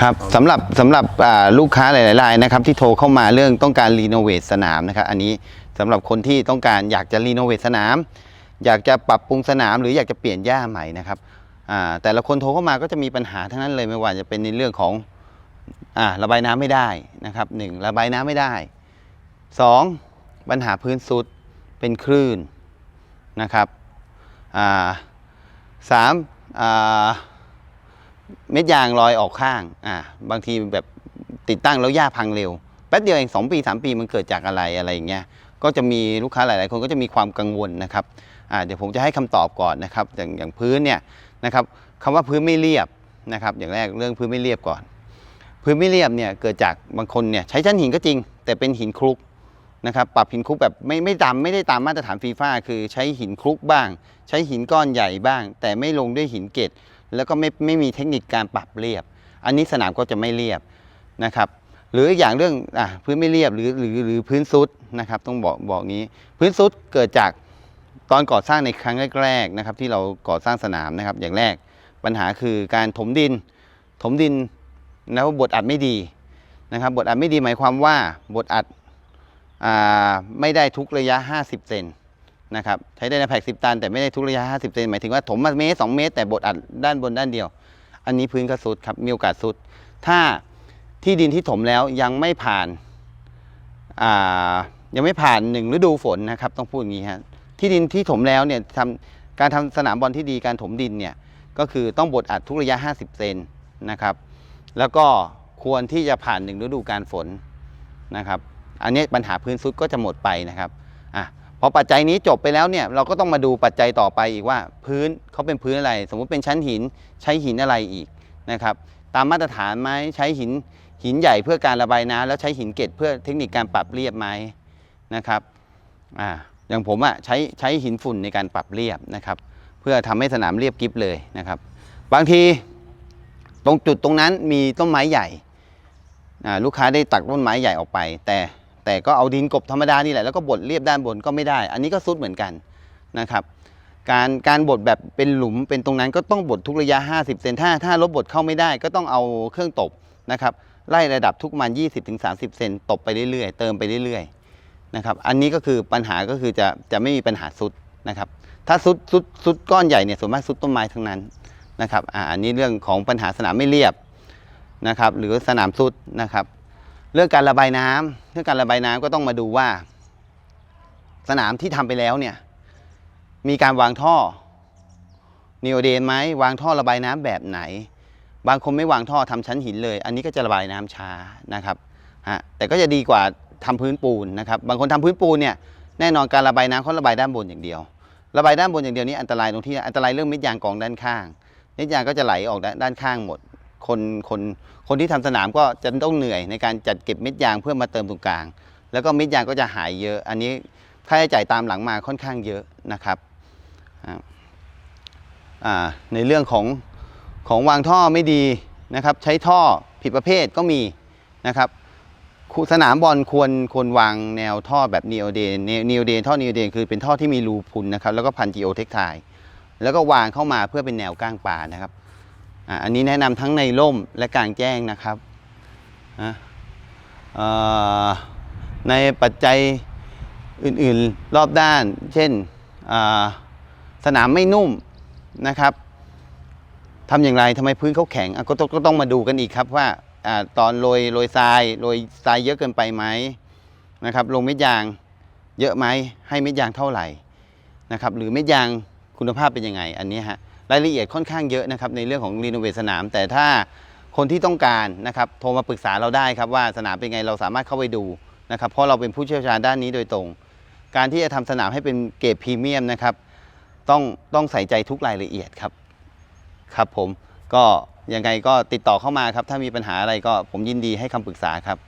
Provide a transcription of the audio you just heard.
ครับสำหรับสำหรับอ่าลูกค้าหลายๆรายนะครับที่โทรเข้ามาเรื่องต้องการรีโนเวทสนามนะครับอันนี้สำหรับคนที่ต้องการอยากจะรีโนเวทสนาม อยากจะปรับปรุงสนามหรืออยากจะเปลี่ยนหญ้าใหม่นะครับอ่าแต่ละคนโทรเข้ามาก็จะมีปัญหาทั้งนั้นเลยไม่ว่าจะเป็นในเรื่องของอ่าระบายน้ำไม่ได้นะครับหนึ่งระบายน้ำไม่ได้สองปัญหาพื้นสุดเป็นคลื่นนะครับอ่าสามอ่า เม็ดยางลอยออกข้างอ่าบางทีแบบติดตั้งแล้วหญ้าพังเร็วแป๊บเดียวเองสองปีสามปีมันเกิดจากอะไรอะไรอย่างเงี้ยก็จะมีลูกค้าหลาย ๆ คนก็จะมีความกังวลนะครับอ่าเดี๋ยวผมจะให้คำตอบก่อนนะครับ อย่างอย่างพื้นเนี่ยนะครับคำว่าพื้นไม่เรียบนะครับ อย่างแรกเรื่องพื้นไม่เรียบก่อน พื้นไม่เรียบเนี่ยเกิดจากบางคนเนี่ยใช้ชั้นหินก็จริง แต่เป็นหินคลุกนะครับปรับหินคลุกแบบไม่ไม่ตามไม่ได้ตามมาตรฐานฟีฟ่าคือใช้หินคลุกบ้าง ใช้หินก้อนใหญ่บ้าง แต่ไม่ลงด้วยหินเกล็ด แล้วก็ไม่ไม่มีเทคนิคการปรับเรียบ อันนี้สนามก็จะไม่เรียบนะครับหรืออย่างเรื่องอพื้นไม่เรียบหรือหรือหรือพื้นซุดนะครับต้องบอกบอกนี้ พื้นซุดเกิดจากตอนก่อสร้างในครั้งแรกๆนะครับที่เราก่อสร้างสนามนะครับ อย่างแรกปัญหาคือการถมดิน ถมดินแล้วบทอัดไม่ดีนะครับบทอัดไม่ดีหมายความว่าบทอัดอไม่ได้ทุกระยะ 50 เซน นะครับใช้ได้ในแพ็ก10 ตัน แต่ไม่ได้ทุกระยะ 50 เซนหมายถึงว่าถมมาเมตร2เมตร แต่บดอัดด้านบนด้านเดียว อันนี้พื้นก็สุดครับมีโอกาสสุด ถ้าที่ดินที่ถมแล้วยังไม่ผ่านอ่ายังไม่ผ่านหนึ่งฤดูฝนนะครับต้องพูดอย่างนี้ฮะที่ดินที่ถมแล้วเนี่ยทำการทำสนามบอลที่ดีการถมดินเนี่ยก็คือต้องบดอัดทุกระยะ 50 เซนนะครับ แล้วก็ควรที่จะผ่านหนึ่งฤดูการฝนนะครับ อันนี้ปัญหาพื้นซุดก็จะหมดไปนะครับอะ พอปัจจัยนี้จบไปแล้วเนี่ยเราก็ต้องมาดูปัจจัยต่อไปอีกว่า พื้นเขาเป็นพื้นอะไร สมมุติเป็นชั้นหินใช้หินอะไรอีกนะครับตามมาตรฐานไหมใช้หินหินใหญ่เพื่อการระบายน้ำแล้วใช้หินเกล็ดเพื่อเทคนิคการปรับเรียบไหมนะครับอ่าอย่างผมอะ่ะใช้ใช้หินฝุ่นในการปรับเรียบนะครับ เพื่อทำให้สนามเรียบกริบเลยนะครับ บางทีตรงจุดตรงนั้นมีต้นไม้ใหญ่ลูกค้าได้ตัดต้นไม้ใหญ่ออกไป แต่ แต่ก็เอาดินกบธรรมดานี่แหละแล้วก็บดเรียบด้านบนก็ไม่ได้ อันนี้ก็ซุดเหมือนกันนะครับ การการบดแบบเป็นหลุมเป็นตรงนั้นก็ต้องบดทุกระยะ 50 เซนถ้าถ้ารถบดเข้าไม่ได้ก็ต้องเอาเครื่องตบนะครับไล่ระดับทุกมัน 20-30 เซนตบไปเรื่อยๆ เติมไปเรื่อยๆนะครับอันนี้ก็คือปัญหาก็คือจะจะไม่มีปัญหาซุดนะครับถ้าซุดซุดซุดก้อนใหญ่เนี่ยส่วนมากซุดต้นไม้ทั้งนั้นนะครับอ่าอันนี้เรื่องของปัญหาสนามไม่เรียบนะครับหรือสนามซุดนะครับ เรื่องการระบายน้ำเรื่องการระบายน้ำก็ต้องมาดูว่า สนามที่ทำไปแล้วเนี่ย มีการวางท่อนีโอเดนไหมวางท่อระบายน้ำแบบไหน บางคนไม่วางท่อทำชั้นหินเลย อันนี้ก็จะระบายน้ำช้านะครับฮะแต่ก็จะดีกว่าทำพื้นปูนนะครับ บางคนทำพื้นปูนเนี่ยแน่นอนการระบายน้ำเขาระบายด้านบนอย่างเดียว ระบายด้านบนอย่างเดียวนี้อันตรายตรงที่อันตรายเรื่องเม็ดยางกองด้านข้างเม็ดยางก็จะไหลออกด้านข้างหมด คนคนคนที่ทำสนามก็จะต้องเหนื่อยในการจัดเก็บเม็ดยางเพื่อมาเติมตรงกลาง แล้วก็เม็ดยางก็จะหายเยอะ อันนี้ค่าใช้จ่ายตามหลังมาค่อนข้างเยอะนะครับในเรื่องของของวางท่อไม่ดีนะครับ ใช้ท่อผิดประเภทก็มีนะครับสนามบอลควรควรวางแนวท่อแบบนีโอเดนนีโอเดนท่อนีโอเดนคือเป็นท่อที่มีรูพุนนะครับแล้วก็พันจีโอเทคไทแล้วก็วางเข้ามาเพื่อเป็นแนวก้างปลานะครับ อันนี้แนะนำทั้งในร่มและกลางแจ้งนะครับในปัจจัยอื่นๆรอบด้าน เช่นสนามไม่นุ่มนะครับทำอย่างไรทำไมพื้นเขาแข็งก็ต้องก็ต้องมาดูกันอีกครับว่าอาตอนโรยโรยทรายโรยทรายเยอะเกินไปไหมนะครับลงเม็ดยางเยอะไหมให้เม็ดยางเท่าไหร่นะครับหรือเม็ดยาง คุณภาพเป็นยังไงอันนี้ฮะรายละเอียดค่อนข้างเยอะนะครับในเรื่องของรีโนเวทสนาม แต่ถ้าคนที่ต้องการนะครับโทรมาปรึกษาเราได้ครับว่าสนามเป็นไงเราสามารถเข้าไปดูนะครับเพราะเราเป็นผู้เชี่ยวชาญด้านนี้โดยตรง การที่จะทำสนามให้เป็นเกรดพรีเมียมนะครับต้องต้องใส่ใจทุกรายละเอียดครับครับผมก็ยังไงก็ติดต่อเข้ามาครับถ้ามีปัญหาอะไรก็ผมยินดีให้คำปรึกษาครับ